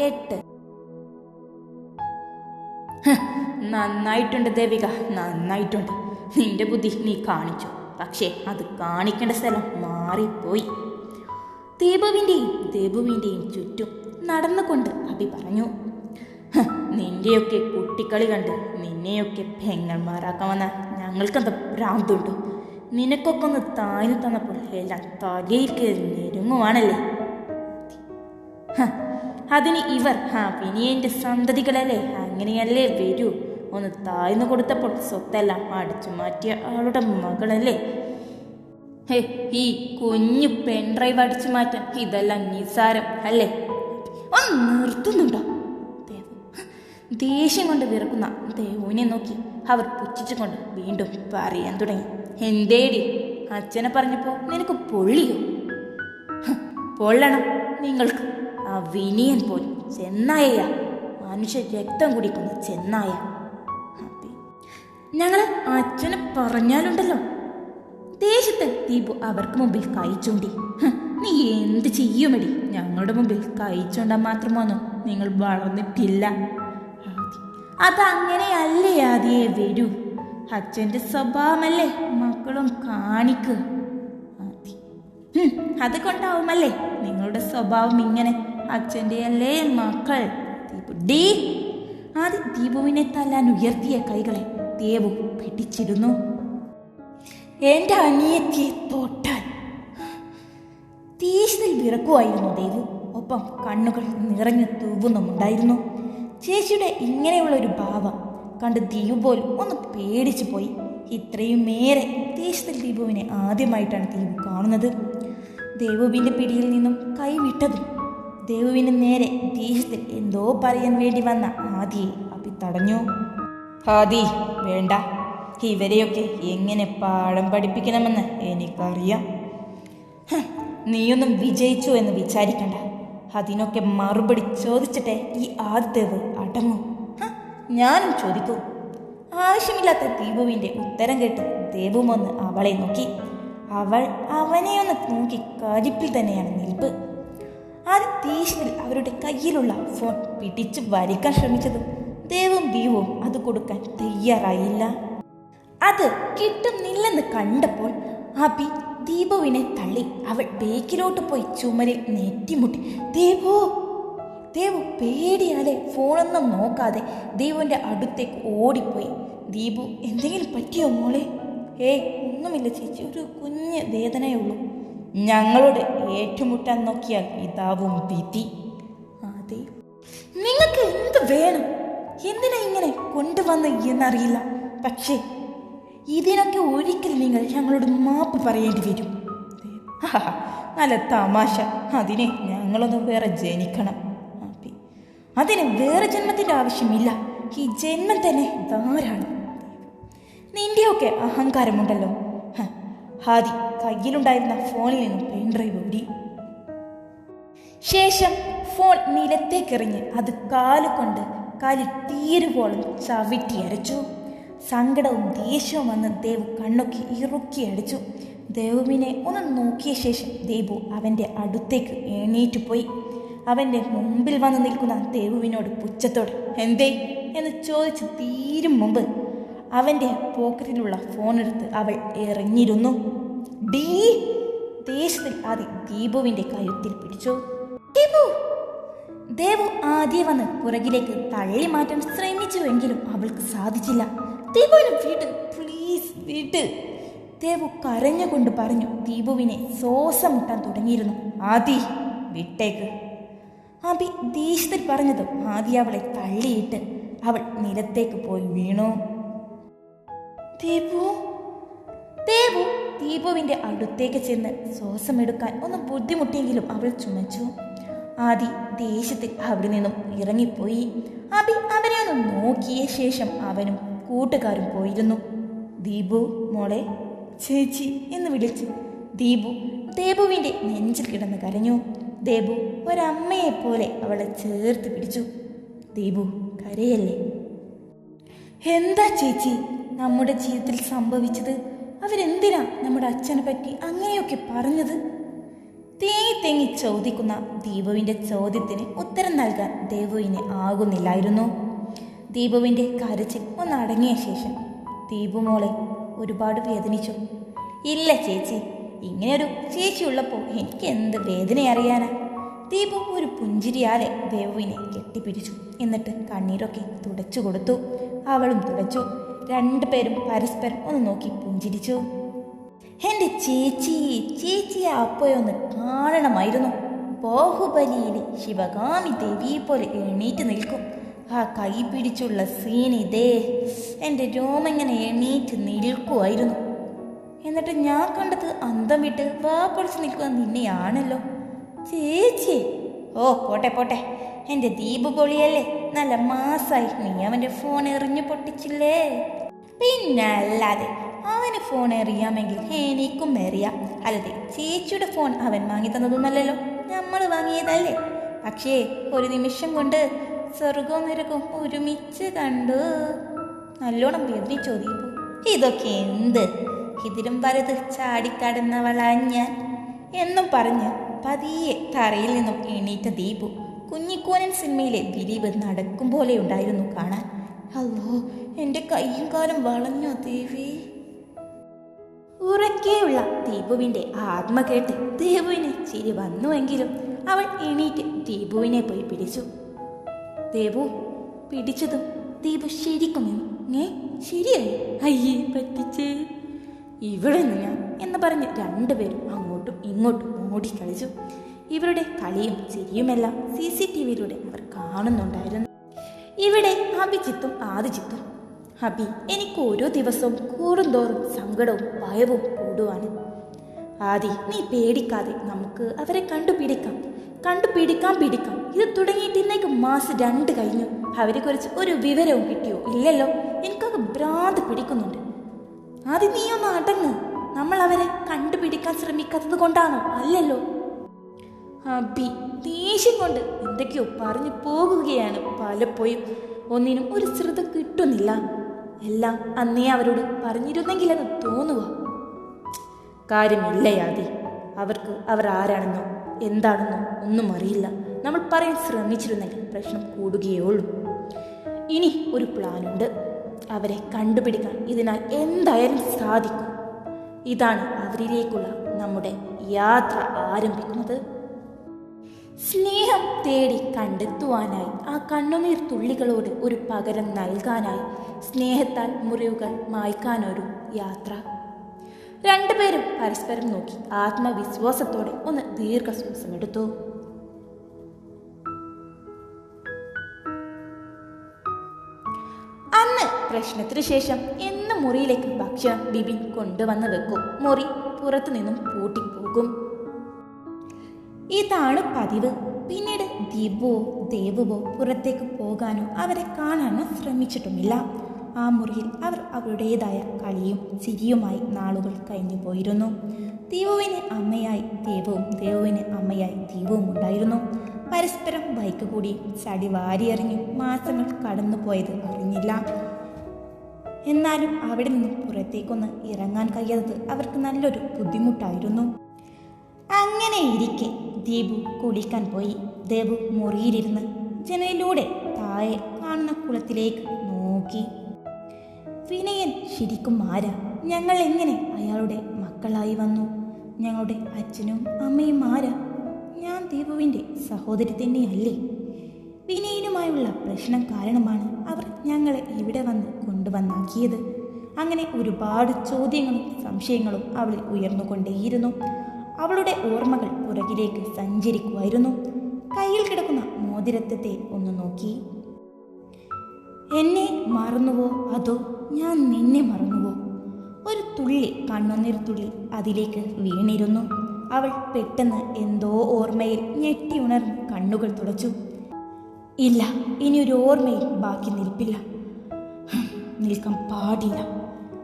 എട്ട്. നന്നായിട്ടുണ്ട് ദേവിക നന്നായിട്ടുണ്ട്. നിന്റെ ബുദ്ധി നീ കാണിച്ചു. പക്ഷേ അത് കാണിക്കേണ്ട സ്ഥലം മാറിപ്പോയി. ദീപുവിന്റെയും ദേബുവിന്റെയും ചുറ്റും നടന്നുകൊണ്ട് അഭി പറഞ്ഞു "ഹ്, നിന്റെയൊക്കെ കുട്ടിക്കളി കണ്ട് നിന്നെയൊക്കെ പെങ്ങന്മാരാക്കാമെന്ന ഞങ്ങൾക്കെന്താ ഭ്രാന്തുണ്ടോ? നിനക്കൊക്കെ ഒന്ന് താഴ്ന്നു തന്നപ്പോൾ എല്ലാം തലയിൽ കയറി നെരുങ്ങുവാണല്ലേ അതിന് ഇവർ ആ വിനിയന്റെ സന്തതികളല്ലേ? അങ്ങനെയല്ലേ വരൂ. ഒന്ന് താഴ്ന്നു കൊടുത്തപ്പോൾ സ്വത്തെല്ലാം അടിച്ചു മാറ്റിയ ആളുടെ മകളല്ലേ? ഹേ ഈ കുഞ്ഞു പെൺഡ്രൈവ് അടിച്ചു മാറ്റാൻ ഇതെല്ലാം നിസാരം അല്ലേ? ഒന്ന് നിർത്തുന്നുണ്ടോ? ദേഷ്യം കൊണ്ട് വിറക്കുന്ന ദേവുവിനെ നോക്കി അവർ പുച്ഛിച്ചുകൊണ്ട് വീണ്ടും പറയാൻ തുടങ്ങി. എന്തേടി? അച്ഛനെ പറഞ്ഞപ്പോ നിനക്ക് പൊള്ളിയോ? പൊള്ളണം. നിങ്ങൾക്ക് ആ വിനിയൻ പോലും. ചെന്നായ മനുഷ്യ രക്തം കുടിക്കുന്ന ചെന്നായ. ഞങ്ങൾ അച്ഛന് പറഞ്ഞാലുണ്ടല്ലോ. ദേശത്ത് ദീപു അവർക്ക് മുമ്പിൽ കൈ ചൂണ്ടി. "ഹ്, നീ എന്ത് ചെയ്യുമടി? ഞങ്ങളുടെ മുമ്പിൽ കൈ മാത്രമൊന്നും നിങ്ങൾ വളർന്നിട്ടില്ല. അതങ്ങനെയല്ലേ ആദ്യേ വരൂ? അച്ഛന്റെ സ്വഭാവമല്ലേ മക്കളും കാണിക്കുക ആദി, "ഹും, അത് കൊണ്ടാവുമല്ലേ നിങ്ങളുടെ സ്വഭാവം ഇങ്ങനെ? അച്ഛന്റെ അല്ലേ മക്കൾ? ദീപു ഡീ. ആദ്യ ദീപുവിനെ തല്ലാൻ ഉയർത്തിയ കൈകളെ ദേവു പിടിച്ചിരുന്നു എന്റെ അനിയത്തിയെ തൊട്ടാൽ തീഷ്ണിൽ വിറക്കുമായിരുന്നു ദേവു. ഒപ്പം കണ്ണുകൾ നിറഞ്ഞു തൂവുന്നുമുണ്ടായിരുന്നു. ചേച്ചിയുടെ ഇങ്ങനെയുള്ള ഒരു ഭാവം കണ്ട് ദീപു പോലും ഒന്ന് പേടിച്ചു പോയി. ഇത്രയും മേരെ തീഷ്ണിൽ ദീപുവിനെ ആദ്യമായിട്ടാണ് ദീപു കാണുന്നത്. ദേവുവിന്റെ പിടിയിൽ നിന്നും കൈവിട്ടതും ദേവുവിന് നേരെ ദേഷ്യത്തിൽ എന്തോ പറയാൻ വേണ്ടി വന്ന ആദിയെ അപ്പി തടഞ്ഞു. ആദി വേണ്ട. ഇവരെയൊക്കെ എങ്ങനെ പാഠം പഠിപ്പിക്കണമെന്ന് എനിക്കറിയാം. നീയൊന്നും വിജയിച്ചു എന്ന് വിചാരിക്കണ്ട. അതിനൊക്കെ മറുപടി ചോദിച്ചിട്ടേ ഈ ആദ്യത്തേവ് അടങ്ങും. ഞാനും ചോദിക്കൂ. ആവശ്യമില്ലാത്ത ദീപുവിന്റെ ഉത്തരം കേട്ട് ദേവുമൊന്ന് അവളെ നോക്കി. അവൾ അവനെ ഒന്ന് നോക്കി കരിപ്പിൽ തന്നെയാണ് നിൽപ്പ്. ആദ്യ ദേഷ്യത്തിൽ അവരുടെ കയ്യിലുള്ള ഫോൺ പിടിച്ചു വലിക്കാൻ ശ്രമിച്ചതും ദേവും ദീവും അത് കൊടുക്കാൻ തയ്യാറായില്ല. അത് കിട്ടുന്നില്ലെന്ന് കണ്ടപ്പോൾ അബി ദീപുവിനെ തള്ളി അവൾ ബേക്കിലോട്ട് പോയി ചുമരിൽ നെറ്റിമുട്ടി ദേവോ ദേവു പേടിയാലെ ഫോണൊന്നും നോക്കാതെ ദീപുവിന്റെ അടുത്തേക്ക് ഓടിപ്പോയി. ദീപു എന്തെങ്കിലും പറ്റിയോ മോളെ? ഏയ് ഒന്നുമില്ല ചേച്ചി ഒരു കുഞ്ഞ് വേദനയേ ഉള്ളൂ. ഞങ്ങളോട് ഏറ്റുമുട്ടാൻ നോക്കിയാൽ ഇതാവും വിധി. അതെ നിങ്ങൾക്ക് എന്ത് വേണം? എന്തിനാ ഇങ്ങനെ കൊണ്ടുവന്ന് എന്നറിയില്ല. പക്ഷേ ഇതിനൊക്കെ ഒരിക്കലും നിങ്ങൾ ഞങ്ങളോട് മാപ്പ് പറയേണ്ടി വരും. നല്ല തമാശ. അതിനെ ഞങ്ങളൊന്ന് വേറെ ജനിക്കണം. അതിന് വേറെ ജന്മത്തിന്റെ ആവശ്യമില്ല. ഈ ജന്മം തന്നെ ധാരാളം നിന്റെയൊക്കെ അഹങ്കാരമുണ്ടല്ലോ. ഹാദി കയ്യിലുണ്ടായിരുന്ന ഫോണിൽ നിന്നും പെൺഡ്രൈവ് ഓടി ശേഷം ഫോൺ നിലത്തേക്കെറിഞ്ഞ് അത് കാലുകൊണ്ട് കാലിൽ തീരുവോളം ചവിട്ടി അരച്ചു. സങ്കടവും ദേഷ്യവും വന്ന് ദേവു കണ്ണൊക്കെ ഇറുക്കി അടിച്ചു. ദേവുവിനെ ഒന്ന് നോക്കിയ ശേഷം ദേവു അവന്റെ അടുത്തേക്ക് എണീറ്റു പോയി. അവന്റെ മുമ്പിൽ വന്ന് നിൽക്കുന്ന ദേവുവിനോട് പുച്ഛത്തോടെ എന്തേ? എന്ന് ചോദിച്ച് തീരും മുമ്പ് അവന്റെ പോക്കറ്റിലുള്ള ഫോണെടുത്ത് അവൾ എറിഞ്ഞിരുന്നു. ഡീ ദേഷ്യത്തിൽ ആദ്യം ദീപുവിന്റെ കഴുത്തിൽ പിടിച്ചു. ദീപു! ദേവു ആദ്യം വന്ന് പുറകിലേക്ക് തള്ളി മാറ്റാൻ ശ്രമിച്ചുവെങ്കിലും അവൾക്ക് സാധിച്ചില്ല. ദീപുവിനെ വിട് പ്ലീസ് വിട്. ദേവു കരഞ്ഞുകൊണ്ട് പറഞ്ഞു ദീപുവിനെ ശ്വാസം മുട്ടാൻ തുടങ്ങിയിരുന്നു. ആദി വിട്ടേക്ക്. അഭി ദേഷ്യത്തിൽ പറഞ്ഞതും ആദി അവളെ തള്ളിയിട്ട് അവൾ നിലത്തേക്ക് പോയി വീണു. ദീപു ദേവു ദീപുവിന്റെ അടുത്തേക്ക് ചെന്ന് ശ്വാസം എടുക്കാൻ ഒന്നും ബുദ്ധിമുട്ടിയെങ്കിലും അവൾ ചുമച്ചു. ആദി ദേഷ്യത്തിൽ അവിടെ നിന്നും ഇറങ്ങിപ്പോയി. അബി അവനെ ഒന്ന് നോക്കിയ ശേഷം അവനും കൂട്ടുകാരും പോയിരുന്നു. ദീപു മോളെ ചേച്ചി എന്ന് വിളിച്ചു ദീപു ദേബുവിന്റെ നെഞ്ചിൽ കിടന്ന് കരഞ്ഞു. ദേബു ഒരമ്മയെ പോലെ അവളെ ചേർത്ത് പിടിച്ചു. ദീപു കരയല്ലേ? എന്താ ചേച്ചി നമ്മുടെ ജീവിതത്തിൽ സംഭവിച്ചത്? അവരെന്തിനാ നമ്മുടെ അച്ഛനെ പറ്റി അങ്ങനെയൊക്കെ പറഞ്ഞത്? തേങ്ങി തേങ്ങി ചോദിക്കുന്ന ദീപുവിന്റെ ചോദ്യത്തിന് ഉത്തരം നൽകാൻ ദേവുവിന് ആകുന്നില്ലായിരുന്നു. ദീപുവിന്റെ കരച്ചിൽ ഒന്ന് അടങ്ങിയ ശേഷം ദീപു മോളെ ഒരുപാട് വേദനിച്ചു. ഇല്ല ചേച്ചി ഇങ്ങനെയൊരു ചേച്ചി ഉള്ളപ്പോൾ എനിക്ക് എന്ത് വേദന അറിയാനാ? ദീപു ഒരു പുഞ്ചിരിയാലെ ദേവുവിനെ കെട്ടിപ്പിടിച്ചു. എന്നിട്ട് കണ്ണീരൊക്കെ തുടച്ചു കൊടുത്തു. അവളും തുടച്ചു. രണ്ടുപേരും പരസ്പരം ഒന്ന് നോക്കി പുഞ്ചിരിച്ചു. എന്റെ ചേച്ചി ചേച്ചിയെ അപ്പോയൊന്ന് കാണണമായിരുന്നു. ബാഹുബലിയിലെ ശിവകാമി ദേവി പോലെ എണീറ്റ് നിൽക്കും. ആ കൈ പിടിച്ചുള്ള സീൻ ഇതേ. എന്റെ രോമങ്ങനെ എണീറ്റ് നിൽക്കുമായിരുന്നു എന്നിട്ട് ഞാൻ കണ്ടത് അന്തം വിട്ട് വാ പൊളിച്ച് നിൽക്കുക നിന്നെയാണല്ലോ. ചേച്ചി ഓ പോട്ടെ പോട്ടെ. എന്റെ ദീപ് പൊളിയല്ലേ നല്ല മാസായി. നീ അവന്റെ ഫോൺ എറിഞ്ഞു പൊട്ടിച്ചില്ലേ? പിന്നല്ലാതെ അവന് ഫോൺ എറിയാമെങ്കിൽ എനിക്കും എറിയാം. അല്ലാതെ ചേച്ചിയുടെ ഫോൺ അവൻ വാങ്ങി തന്നതൊന്നല്ലല്ലോ നമ്മൾ വാങ്ങിയതല്ലേ? പക്ഷേ ഒരു നിമിഷം കൊണ്ട് സ്വർഗവും നരകവും ഒരുമിച്ച് കണ്ടു. നല്ലോണം വേദി ചോദിക്കും ഇതൊക്കെ എന്ത്? ഇതിലും വലുത് ചാടിക്കടന്നവളാ ഞാൻ. എന്നും പറഞ്ഞ് പതിയെ തറയിൽ നിന്നും എണീറ്റ ദീപു കുഞ്ഞിക്കോനൻ സിനിമയിലെ ദിലീപ് നടക്കും പോലെ ഉണ്ടായിരുന്നു കാണാൻ. അല്ലോ എന്റെ കൈയും കാലും വളഞ്ഞോ ദേവി? ഉറക്കെയുള്ള ദീപുവിന്റെ ആത്മ കേട്ട് ദേവുവിന് ചിരി വന്നുവെങ്കിലും അവൾ എണീറ്റ് ദീപുവിനെ പോയി പിടിച്ചു. ദേവു പിടിച്ചതും ദീപു ശരിക്കും ശരിയായി അയ്യേ പറ്റിച്ചേ. ഇവിടെ നിന്ന് ഞാൻ എന്ന് പറഞ്ഞ് രണ്ടുപേരും അങ്ങോട്ടും ഇങ്ങോട്ടും ഓടിക്കളിച്ചു ഇവരുടെ കളിയും ചിരിയുമെല്ലാം സി സി ടി വിയിലൂടെ അവർ കാണുന്നുണ്ടായിരുന്നു. ഇവിടെ അഭിജിത്തും ആദിജിത്തും. അബി എനിക്ക് ഓരോ ദിവസവും കൂടുന്തോറും സങ്കടവും ഭയവും കൂടുവാണ്. ആദി നീ പേടിക്കാതെ നമുക്ക് അവരെ കണ്ടുപിടിക്കാം. കണ്ടുപിടിക്കാം പിടിക്കാം. ഇത് തുടങ്ങിയിട്ട് ഇന്നേക്ക് മാസം രണ്ട് കഴിഞ്ഞു. അവരെ കുറിച്ച് ഒരു വിവരവും കിട്ടിയോ ഇല്ലല്ലോ. എനിക്കൊക്കെ ഭ്രാന്ത് പിടിക്കുന്നുണ്ട്. ആദ്യം നീ ഒന്ന് അടങ്ങ്. നമ്മൾ അവരെ കണ്ടുപിടിക്കാൻ ശ്രമിക്കാത്തത് കൊണ്ടാണോ? അല്ലല്ലോ. അബി ദേഷ്യം കൊണ്ട് എന്തൊക്കെയോ പറഞ്ഞു പോകുകയാണ് പലപ്പോഴും. ഒന്നിനും ഒരു ശ്രദ്ധ കിട്ടുന്നില്ല. എല്ലാം അന്നേ അവരോട് പറഞ്ഞിരുന്നെങ്കിലെന്ന് തോന്നുക. കാര്യമില്ല യാതി അവർക്ക് അവർ ആരാണെന്നോ എന്താണെന്നോ ഒന്നും അറിയില്ല. നമ്മൾ പറയാൻ ശ്രമിച്ചിരുന്നെങ്കിൽ പ്രശ്നം കൂടുകയേ ഉള്ളൂ. ഇനി ഒരു പ്ലാനുണ്ട് അവരെ കണ്ടുപിടിക്കാൻ ഇതിനാൽ എന്തായാലും സാധിക്കും. ഇതാണ് അവരിലേക്കുള്ള നമ്മുടെ യാത്ര ആരംഭിക്കുന്നത്. സ്നേഹം തേടി കണ്ടെത്തുവാനായി ആ കണ്ണുനീർ തുള്ളികളോട് ഒരു പകരം നൽകാനായി സ്നേഹത്താൽ മുറിവുകൾ മായ്ക്കാനൊരു യാത്ര. രണ്ടുപേരും പരസ്പരം നോക്കി ആത്മവിശ്വാസത്തോടെ ഒന്ന് ദീർഘശ്വാസമെടുത്തു പ്രശ്നത്തിനു ശേഷം എന്നും മുറിയിലേക്ക് ഭക്ഷണം ബിബിൻ കൊണ്ടുവന്ന് വെക്കും. മുറി പുറത്തു നിന്നും പൂട്ടിപ്പോകും. ഇതാണ് പതിവ്. പിന്നീട് ദീപുവോ ദേവുവോ പുറത്തേക്ക് പോകാനോ അവരെ കാണാനോ ശ്രമിച്ചിട്ടുമില്ല. ആ മുറിയിൽ അവർ അവരുടേതായ കളിയും ചിരിയുമായി നാളുകൾ കഴിഞ്ഞു പോയിരുന്നു. ദീപുവിന് അമ്മയായി ദേവവും ദേവുവിന് അമ്മയായി ദീപവും ഉണ്ടായിരുന്നു. പരസ്പരം ബൈക്ക് കൂടി ചടി വാരിയെറിഞ്ഞു മാസങ്ങൾ കടന്നു പോയത് അറിഞ്ഞില്ല. എന്നാലും അവിടെ നിന്ന് പുറത്തേക്കൊന്ന് ഇറങ്ങാൻ കഴിയാത്തത് അവർക്ക് നല്ലൊരു ബുദ്ധിമുട്ടായിരുന്നു. അങ്ങനെ ഇരിക്കെ ദീപു കുളിക്കാൻ പോയി. ദേവു മുറിയിലിരുന്ന് ജനലിലൂടെ താഴെ കാണുന്ന കുളത്തിലേക്ക് നോക്കി. വിനയൻ ശരിക്കും ആരാ? ഞങ്ങൾ എങ്ങനെ അയാളുടെ മക്കളായി വന്നു? ഞങ്ങളുടെ അച്ഛനും അമ്മയും ആരാ? ഞാൻ ദീപുവിന്റെ സഹോദരി തന്നെയല്ലേ? വിനയനുമായുള്ള പ്രശ്നം കാരണമാണ് അവർ ഞങ്ങളെ ഇവിടെ വന്ന് കൊണ്ടുവന്നാക്കിയത്. അങ്ങനെ ഒരുപാട് ചോദ്യങ്ങളും സംശയങ്ങളും അവളിൽ ഉയർന്നുകൊണ്ടേയിരുന്നു. അവളുടെ ഓർമ്മകൾ പുറകിലേക്ക് സഞ്ചരിക്കുമായിരുന്നു. കയ്യിൽ കിടക്കുന്ന മോതിരത്വത്തെ ഒന്ന് നോക്കി. എന്നെ മറന്നുവോ? അതോ ഞാൻ നിന്നെ മറന്നുവോ? ഒരു തുള്ളി കണ്ണുനീർ തുള്ളി അതിലേക്ക് വീണിരുന്നു. അവൾ പെട്ടെന്ന് എന്തോ ഓർമ്മയിൽ ഞെട്ടി ഉണർന്ന് കണ്ണുകൾ തുടച്ചു. ഇല്ല ഇനി ഒരു ഓർമ്മയിൽ ബാക്കി നിൽപ്പില്ല. നിൽക്കാൻ പാടില്ല.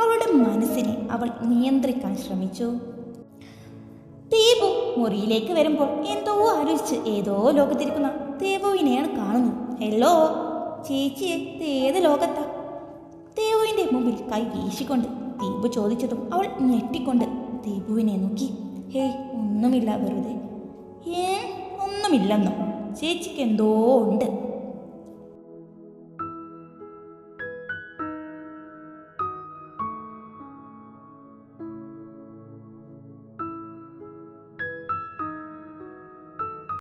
അവളുടെ മനസ്സിനെ അവൾ നിയന്ത്രിക്കാൻ ശ്രമിച്ചു. ദീപു മുറിയിലേക്ക് വരുമ്പോൾ എന്തോ ആലോചിച്ച് ഏതോ ലോകത്തിരിക്കുന്ന ദേവുവിനെയാണ് കാണുന്നത് ഹലോ ചേച്ചിയെ ഏത് ലോകത്താ? ദേവുവിന്റെ മുമ്പിൽ കൈ വീശിക്കൊണ്ട് ദീപു ചോദിച്ചതും അവൾ ഞെട്ടിക്കൊണ്ട് ദീപുവിനെ നോക്കി. ഹേയ് ഒന്നുമില്ല വെറുതെ. ഏ ഒന്നുമില്ലെന്നോ? 政治権どうみたいな。